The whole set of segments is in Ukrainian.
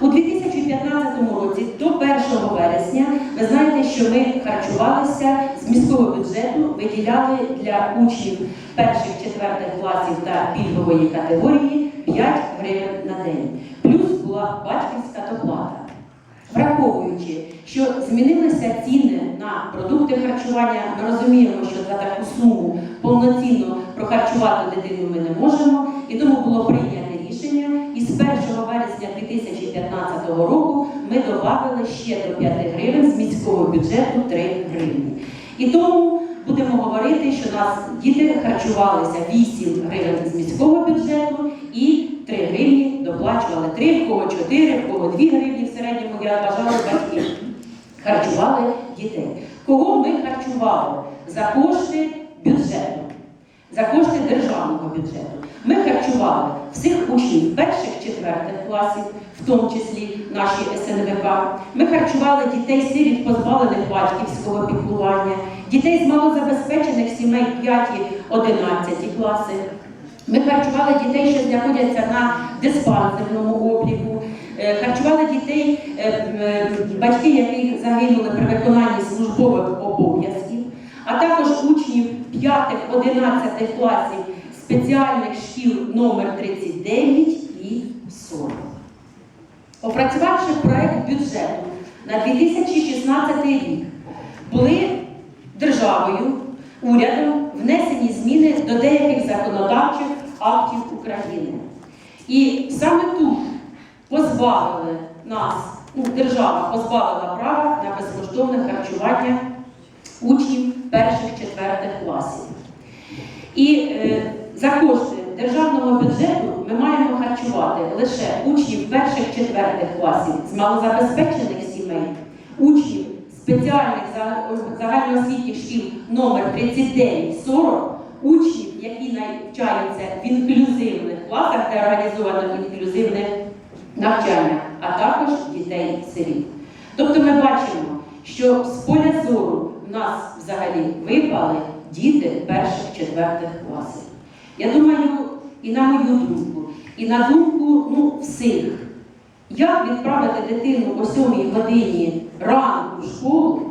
У 2015 році до 1 вересня ви знаєте, що ми харчувалися з міського бюджету, виділяли для учнів перших четвертих класів та пільгової категорії 5 гривень на день. Плюс була батьківська доплата. Враховуючи, що змінилися ціни на продукти харчування, ми розуміємо, що за таку суму повноцінно прохарчувати дитину ми не можемо, і тому було прийнято рішення, і з 1 вересня 2015 року ми додали ще до 5 гривень з міського бюджету 3 гривні. І тому будемо говорити, що нас діти харчувалися 8 гривень з міського бюджету і 3 гривні доплачували 3, в кого 4, в кого 2 гривні в середньому, я бажала батьків. Харчували дітей. Кого ми харчували? За кошти бюджету, за кошти державного бюджету. Ми харчували всіх учнів перших, четвертих класів, в тому числі наші СНВК. Ми харчували дітей сиріт, позбавлених батьківського піклування, дітей з малозабезпечених сімей 5-11 класи. Ми харчували дітей, що знаходяться на диспансерному обліку, е, харчували дітей, е, е, батьки, яких загинули при виконанні службових обов'язків, 5-11 класів спеціальних шкіл номер 39 і 40. Опрацювавши проект бюджету на 2016 рік, були державою, урядом внесені зміни до деяких законодавчих актів України. І саме тут позбавили нас, ну, держава позбавила права на безкоштовне харчування учнів перших четвертих класів. І е, за кошти державного бюджету ми маємо харчувати лише учнів перших четвертих класів з малозабезпечених сімей, учнів спеціальних за- загальноосвітніх шкіл номер 39-40, учнів, які навчаються в інклюзивних класах, де організовано інклюзивне навчання, а також дітей-сиріт. Тобто ми бачимо, що з поля зору в нас взагалі випали діти перших четвертих класів. Я думаю, і на мою думку, і на думку ну, всіх, як відправити дитину о 7 годині ранку в школу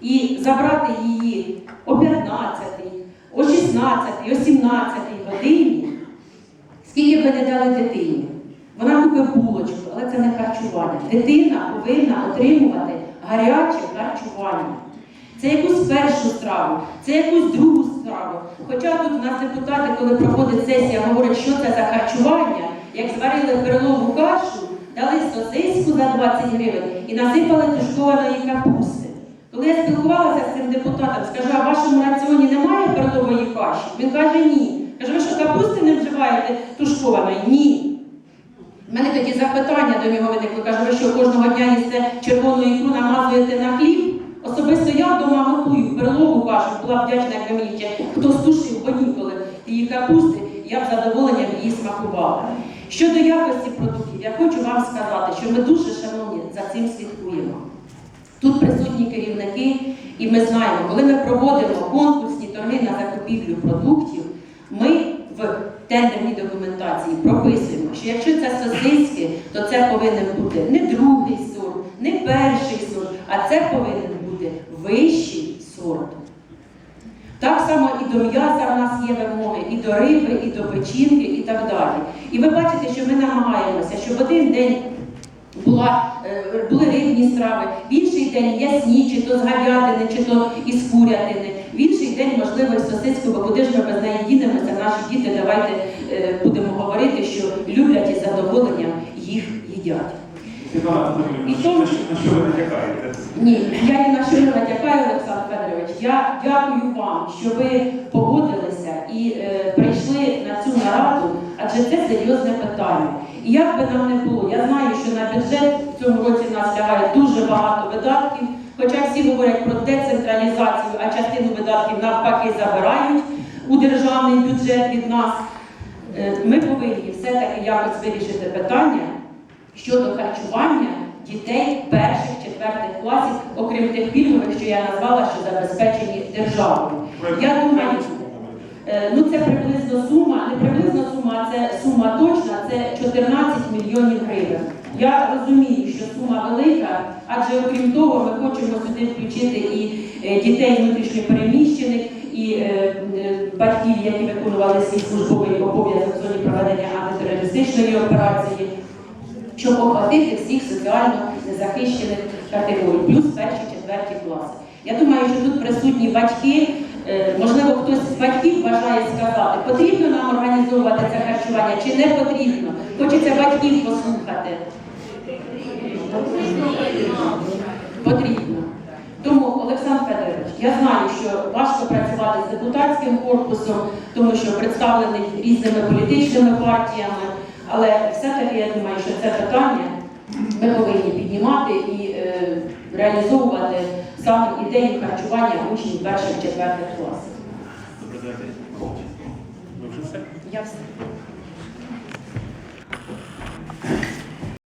і забрати її о 15, о 16, о 17 годині, скільки б не дали дитині? Вона купить булочку, але це не харчування. Дитина повинна отримувати гаряче харчування. Це якусь першу страву, це якусь другу страву. Хоча тут у нас депутати, коли проходить сесія, говорять, що це за харчування, як зварили перлову кашу, дали сосиску за 20 гривень і насипали тушкованої капусти. Коли я спілкувалася з цим депутатом, скажу, а в вашому раціоні немає перлової каші? Він каже, ні. Каже, ви що капусти не вживаєте тушкованої? Ні. У мене тоді запитання до нього виникло. Кажу, ви що кожного дня їсте червону ікру, намазуєте на хліб? Особисто я вдома готую перлову кашу, була вдячна, якби мені ще хто стушив, бо ніколи її капусти, я б задоволенням її смакувала. Щодо якості продуктів, я хочу вам сказати, що ми дуже, шановні, за цим слідкуємо. Тут присутні керівники, і ми знаємо, коли ми проводимо конкурсні торги на закупівлю продуктів, ми в тендерній документації прописуємо, що якщо це сосиски, то це повинен бути не другий сорт, не перший сорт, а це повинен бути вищий сорт. Так само і до м'яса в нас є вимоги, і до і до печінки, і так далі. І ви бачите, що ми намагаємося, щоб один день була, е, були рибні страви, в інший день ясні, чи то з говядини, чи то із курятини, в інший день, можливо, із сосиску, бо куди ж ми без неї дінемося, наші діти, давайте е, будемо говорити, що люблять і з задоволенням їх їдять. І тому- на що ви натякаєте? Ні, я ні на що не натякаю, Олександр Федорович. Я дякую вам, що ви погодилися і е, адже це серйозне питання. І як би нам не було, я знаю, що на бюджет в цьому році нас лягає дуже багато видатків, хоча всі говорять про децентралізацію, а частину видатків навпаки забирають у державний бюджет від нас. Е, Ми повинні все-таки якось вирішити питання щодо харчування дітей перших, четвертих класів, окрім тих пільгових, що я назвала, що забезпечені державою. Я думаю, Ну, це приблизно сума, не приблизно сума, це сума точна, це 14 мільйонів гривень. Я розумію, що сума велика, адже окрім того, ми хочемо сюди включити і е, дітей внутрішньо переміщених, і е, е, батьків, які виконували свій службовий обов'язок в зоні проведення антитерористичної операції, щоб охватити всіх соціально незахищених категорій, плюс перші, четверті класи. Я думаю, що тут присутні батьки, е, можливо, хтось з батьків бажає сказати, потрібно нам організовувати це харчування чи не потрібно. Хочеться батьків послухати. Потрібно. Тому, Олександр Федорович, я знаю, що важко працювати з депутатським корпусом, тому що представлений різними політичними партіями, але все-таки я думаю, що це питання ми повинні піднімати і е, реалізовувати саме ідею харчування учнів перших четвертих класів. Добре, давайте. Ви вже все? Я все.